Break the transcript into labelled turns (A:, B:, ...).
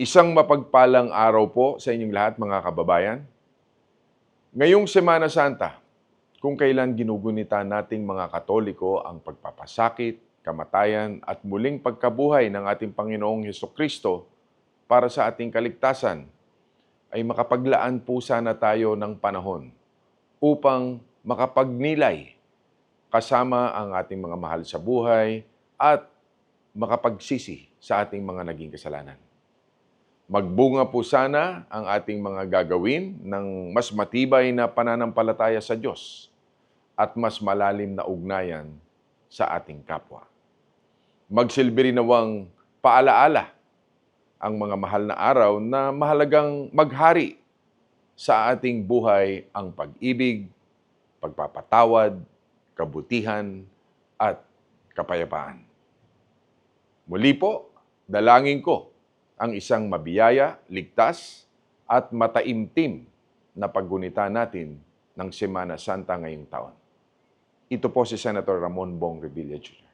A: Isang mapagpalang araw po sa inyong lahat mga kababayan. Ngayong Semana Santa, kung kailan ginugunita nating mga Katoliko ang pagpapasakit, kamatayan at muling pagkabuhay ng ating Panginoong Heso Kristo para sa ating kaligtasan, ay makapaglaan po sana tayo ng panahon upang makapagnilay kasama ang ating mga mahal sa buhay at makapagsisi sa ating mga naging kasalanan. Magbunga po sana ang ating mga gagawin ng mas matibay na pananampalataya sa Diyos at mas malalim na ugnayan sa ating kapwa. Magsilbi rin nawang paalaala ang mga mahal na araw na mahalagang maghari sa ating buhay ang pag-ibig, pagpapatawad, kabutihan, at kapayapaan. Muli po, dalangin ko ang isang mabiyaya, ligtas, at mataimtim na paggunita natin ng Semana Santa ngayong taon. Ito po si Senator Ramon Bong Revilla Jr.